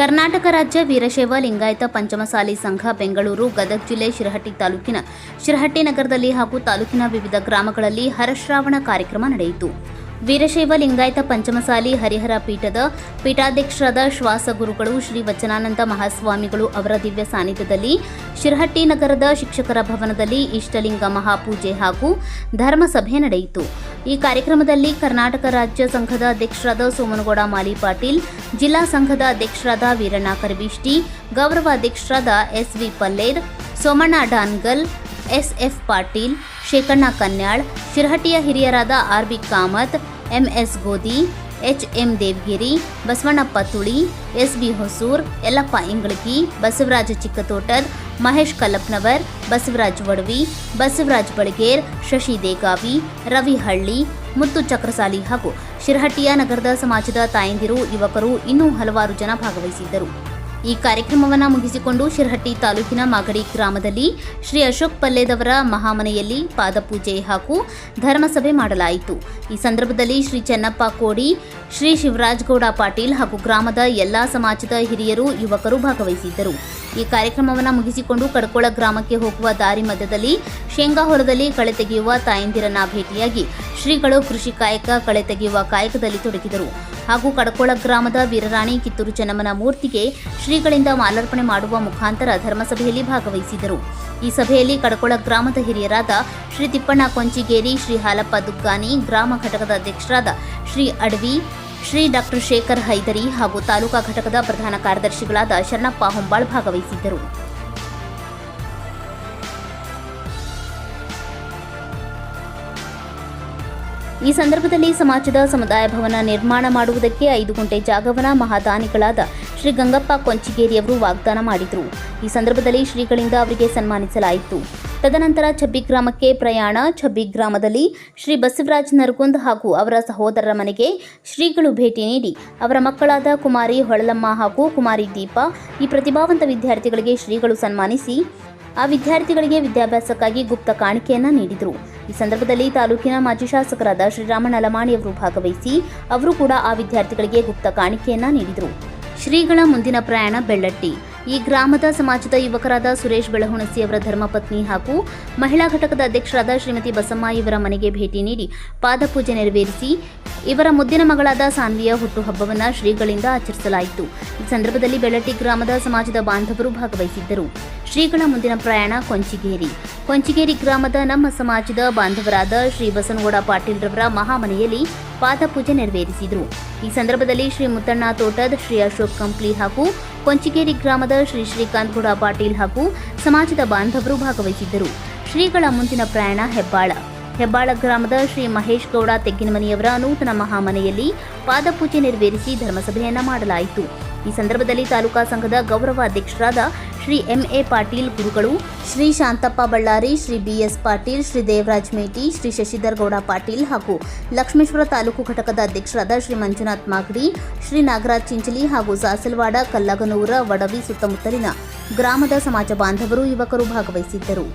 ಕರ್ನಾಟಕ ರಾಜ್ಯ ವೀರಶೈವ ಲಿಂಗಾಯತ ಪಂಚಮಸಾಲಿ ಸಂಘ, ಬೆಂಗಳೂರು, ಗದಗ ಜಿಲ್ಲೆ ಶಿರಹಟ್ಟಿ ತಾಲೂಕಿನ ಶಿರಹಟ್ಟಿ ನಗರದಲ್ಲಿ ಹಾಗೂ ತಾಲೂಕಿನ ವಿವಿಧ ಗ್ರಾಮಗಳಲ್ಲಿ ಹರಶ್ರಾವಣ ಕಾರ್ಯಕ್ರಮ ನಡೆಯಿತು. ವೀರಶೈವ ಲಿಂಗಾಯತ ಪಂಚಮಸಾಲಿ ಹರಿಹರ ಪೀಠದ ಪೀಠಾಧ್ಯಕ್ಷರಾದ ಶ್ವಾಸ ಗುರುಗಳು ಶ್ರೀ ವಚನಾನಂದ ಮಹಾಸ್ವಾಮಿಗಳು ಅವರ ದಿವ್ಯ ಸಾನ್ನಿಧ್ಯದಲ್ಲಿ ಶಿರಹಟ್ಟಿ ನಗರದ ಶಿಕ್ಷಕರ ಭವನದಲ್ಲಿ ಇಷ್ಟಲಿಂಗ ಮಹಾಪೂಜೆ ಹಾಗೂ ಧರ್ಮಸಭೆ ನಡೆಯಿತು. ಈ ಕಾರ್ಯಕ್ರಮದಲ್ಲಿ ಕರ್ನಾಟಕ ರಾಜ್ಯ ಸಂಘದ ಅಧ್ಯಕ್ಷರಾದ ಸೋಮನಗೌಡ ಮಾಲಿ ಪಾಟೀಲ್, ಜಿಲ್ಲಾ ಸಂಘದ ಅಧ್ಯಕ್ಷರಾದ ವೀರಣ್ಣ ಕರಬಿಷ್ಟಿ ಗೌರವ ಅಧ್ಯಕ್ಷರಾದ ಎಸ್ವಿ ಪಲ್ಲೇರ್ ಸೋಮಣ್ಣ ಡಾನ್ಗಲ್ ಎಸ್ಎಫ್ ಪಾಟೀಲ್ ಶೇಖಣ್ಣ ಕನ್ಯಾಳ್, ಶಿರಹಟ್ಟಿಯ ಹಿರಿಯರಾದ R B Kamath MS Godi H M Devagiri, Basavannappa Tuli, S B Hosur, Yallappa Ingalagi Basavaraja Chikkatotad, Mahesh Kallapnavar, Basavaraj Vadavi, Basavaraj Balager, Shashi Degavi, Ravi Halli, Muttu Chakrasali ಹಾಗೂ ಶಿರಹಟ್ಟಿಯ ನಗರದ ಸಮಾಜದ ತಾಯಂದಿರು, ಯುವಕರು ಇನ್ನೂ ಹಲವಾರು ಜನ ಭಾಗವಹಿಸಿದ್ದರು. ಈ ಕಾರ್ಯಕ್ರಮವನ್ನು ಮುಗಿಸಿಕೊಂಡು ಶಿರಹಟ್ಟಿ ತಾಲೂಕಿನ ಮಾಗಡಿ ಗ್ರಾಮದಲ್ಲಿ ಶ್ರೀ ಅಶೋಕ್ ಪಲ್ಲೇದವರ ಮಹಾಮನೆಯಲ್ಲಿ ಪಾದಪೂಜೆ ಹಾಗೂ ಧರ್ಮಸಭೆ ಮಾಡಲಾಯಿತು. ಈ ಸಂದರ್ಭದಲ್ಲಿ ಶ್ರೀ ಚೆನ್ನಪ್ಪ ಕೋಡಿ, ಶ್ರೀ ಶಿವರಾಜಗೌಡ ಪಾಟೀಲ್ ಹಾಗೂ ಗ್ರಾಮದ ಎಲ್ಲಾ ಸಮಾಜದ ಹಿರಿಯರು, ಯುವಕರು ಭಾಗವಹಿಸಿದ್ದರು. ಈ ಕಾರ್ಯಕ್ರಮವನ್ನು ಮುಗಿಸಿಕೊಂಡು ಕಡ್ಕೋಳ ಗ್ರಾಮಕ್ಕೆ ಹೋಗುವ ದಾರಿ ಮಧ್ಯದಲ್ಲಿ ಶೇಂಗಾ ಹೊಲದಲ್ಲಿ ಕಳೆ ತೆಗೆಯುವ ತಾಯಂದಿರನ್ನ ಭೇಟಿಯಾಗಿ ಶ್ರೀಗಳು ಕೃಷಿ ಕಾಯಕ, ಕಳೆ ತೆಗೆಯುವ ಕಾಯಕದಲ್ಲಿ ತೊಡಗಿದರು. ಹಾಗೂ ಕಡಕೋಳ ಗ್ರಾಮದ ವೀರರಾಣಿ ಕಿತ್ತೂರು ಚೆನ್ನಮ್ಮನ ಮೂರ್ತಿಗೆ ಶ್ರೀಗಳಿಂದ ಮಾಲಾರ್ಪಣೆ ಮಾಡುವ ಮುಖಾಂತರ ಧರ್ಮಸಭೆಯಲ್ಲಿ ಭಾಗವಹಿಸಿದರು. ಈ ಸಭೆಯಲ್ಲಿ ಕಡಕೋಳ ಗ್ರಾಮದ ಹಿರಿಯರಾದ ಶ್ರೀ ತಿಪ್ಪಣ್ಣ ಕೊಂಚಿಗೇರಿ, ಶ್ರೀ ಹಾಲಪ್ಪ ದುಗ್ಗಾನಿ, ಗ್ರಾಮ ಘಟಕದ ಅಧ್ಯಕ್ಷರಾದ ಶ್ರೀ ಅಡ್ವಿ, ಶ್ರೀ ಡಾಕ್ಟರ್ ಶೇಖರ್ ಹೈದರಿ ಹಾಗೂ ತಾಲೂಕಾ ಘಟಕದ ಪ್ರಧಾನ ಕಾರ್ಯದರ್ಶಿಗಳಾದ ಶರಣಪ್ಪ ಹೊಂಬಾಳ್ ಭಾಗವಹಿಸಿದ್ದರು. ಈ ಸಂದರ್ಭದಲ್ಲಿ ಸಮಾಜದ ಸಮುದಾಯ ಭವನ ನಿರ್ಮಾಣ ಮಾಡುವುದಕ್ಕೆ ಐದು ಗುಂಟೆ ಜಾಗವನ ಮಹಾದಾನಿಗಳಾದ ಶ್ರೀ ಗಂಗಪ್ಪ ಕೊಂಚಿಗೇರಿಯವರು ವಾಗ್ದಾನ ಮಾಡಿದರು. ಈ ಸಂದರ್ಭದಲ್ಲಿ ಶ್ರೀಗಳಿಂದ ಅವರಿಗೆ ಸನ್ಮಾನಿಸಲಾಯಿತು. ತದನಂತರ ಛಬ್ಬಿ ಗ್ರಾಮಕ್ಕೆ ಪ್ರಯಾಣ ಛಬ್ಬಿ ಗ್ರಾಮದಲ್ಲಿ ಶ್ರೀ ಬಸವರಾಜ್ ನರಗುಂದ್ ಹಾಗೂ ಅವರ ಸಹೋದರರ ಮನೆಗೆ ಶ್ರೀಗಳು ಭೇಟಿ ನೀಡಿ, ಅವರ ಮಕ್ಕಳಾದ ಕುಮಾರಿ ಹೊಳಲಮ್ಮ ಹಾಗೂ ಕುಮಾರಿ ದೀಪ, ಈ ಪ್ರತಿಭಾವಂತ ವಿದ್ಯಾರ್ಥಿಗಳಿಗೆ ಶ್ರೀಗಳು ಸನ್ಮಾನಿಸಿ ಆ ವಿದ್ಯಾರ್ಥಿಗಳಿಗೆ ವಿದ್ಯಾಭ್ಯಾಸಕ್ಕಾಗಿ ಗುಪ್ತ ಕಾಣಿಕೆಯನ್ನ ನೀಡಿದರು. ಈ ಸಂದರ್ಭದಲ್ಲಿ ತಾಲೂಕಿನ ಮಾಜಿ ಶಾಸಕರಾದ ಅಲಮಾಣಿ ಅವರು ಭಾಗವಹಿಸಿ ಅವರು ಕೂಡ ಆ ವಿದ್ಯಾರ್ಥಿಗಳಿಗೆ ಗುಪ್ತ ಕಾಣಿಕೆಯನ್ನ ನೀಡಿದರು. ಶ್ರೀಗಳ ಮುಂದಿನ ಪ್ರಯಾಣ ಬೆಳ್ಳಟ್ಟಿ. ಈ ಗ್ರಾಮದ ಸಮಾಜದ ಯುವಕರಾದ ಸುರೇಶ್ ಬೆಳಹುಣಸಿ ಅವರ ಧರ್ಮಪತ್ನಿ ಹಾಗೂ ಮಹಿಳಾ ಘಟಕದ ಅಧ್ಯಕ್ಷರಾದ ಶ್ರೀಮತಿ ಬಸಮ್ಮ ಇವರ ಮನೆಗೆ ಭೇಟಿ ನೀಡಿ ಪಾದಪೂಜೆ ನೆರವೇರಿಸಿ ಇವರ ಮುದ್ದಿನ ಮಗಳಾದ ಸಾನ್ವಿಯ ಹುಟ್ಟುಹಬ್ಬವನ್ನು ಶ್ರೀಗಳಿಂದ ಆಚರಿಸಲಾಯಿತು. ಈ ಸಂದರ್ಭದಲ್ಲಿ ಬೆಳಟಿ ಗ್ರಾಮದ ಸಮಾಜದ ಬಾಂಧವರು ಭಾಗವಹಿಸಿದ್ದರು. ಶ್ರೀಗಳ ಮುಂದಿನ ಪ್ರಯಾಣ ಕೊಂಚಿಗೇರಿ. ಕೊಂಚಿಗೇರಿ ಗ್ರಾಮದ ನಮ್ಮ ಸಮಾಜದ ಬಾಂಧವರಾದ ಶ್ರೀ ಬಸನಗೌಡ ಪಾಟೀಲ್ ರವರ ಮಹಾಮನೆಯಲ್ಲಿ ಪಾದಪೂಜೆ ನೆರವೇರಿಸಿದರು. ಈ ಸಂದರ್ಭದಲ್ಲಿ ಶ್ರೀ ಮುತ್ತಣ್ಣ ತೋಟದ್ ಶ್ರೀ ಅಶೋಕ್ ಕಂಪ್ಲಿ ಹಾಗೂ ಕೊಂಚಿಗೇರಿ ಗ್ರಾಮದ ಶ್ರೀ ಶ್ರೀಕಾಂತ್ ಗೌಡ ಪಾಟೀಲ್ ಹಾಗೂ ಸಮಾಜದ ಬಾಂಧವರು ಭಾಗವಹಿಸಿದ್ದರು. ಶ್ರೀಗಳ ಮುಂದಿನ ಪ್ರಯಾಣ ಹೆಬ್ಬಾಳ. ಹೆಬ್ಬಾಳ ಗ್ರಾಮದ ಶ್ರೀ ಮಹೇಶ್ ಗೌಡ ತೆಗ್ಗಿನಮನಿಯವರ ನೂತನ ಮಹಾಮನೆಯಲ್ಲಿ ಪಾದಪೂಜೆ ನೆರವೇರಿಸಿ ಧರ್ಮಸಭೆಯನ್ನ ಮಾಡಲಾಯಿತು. ಈ ಸಂದರ್ಭದಲ್ಲಿ ತಾಲೂಕಾ ಸಂಘದ ಗೌರವ ಅಧ್ಯಕ್ಷರಾದ ಶ್ರೀ ಎಂಎ ಪಾಟೀಲ್, ಗುರುಗಳು ಶ್ರೀ ಶಾಂತಪ್ಪ ಬಳ್ಳಾರಿ, ಶ್ರೀ ಬಿಎಸ್ ಪಾಟೀಲ್, ಶ್ರೀ ದೇವರಾಜ್ ಮೇಟಿ, ಶ್ರೀ ಶಶಿಧರ್ ಗೌಡ ಪಾಟೀಲ್ ಹಾಗೂ ಲಕ್ಷ್ಮೇಶ್ವರ ತಾಲೂಕು ಘಟಕದ ಅಧ್ಯಕ್ಷರಾದ ಶ್ರೀ ಮಂಜುನಾಥ್ ಮಾಗಡಿ, ಶ್ರೀ ನಾಗರಾಜ್ ಚಿಂಚಲಿ ಹಾಗೂ ಸಾಸಲ್ವಾಡ, ಕಲ್ಲಗನೂರ, ವಡವಿ ಸುತ್ತಮುತ್ತಲಿನ ಗ್ರಾಮದ ಸಮಾಜ ಬಾಂಧವರು ಯುವಕರು ಭಾಗವಹಿಸಿದ್ದರು.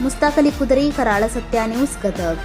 ಮುಸ್ತಾಕಲಿ ಕುದರಿ, ಕರಾಳ ಸತ್ಯ ನ್ಯೂಸ್, ಗದಗ್.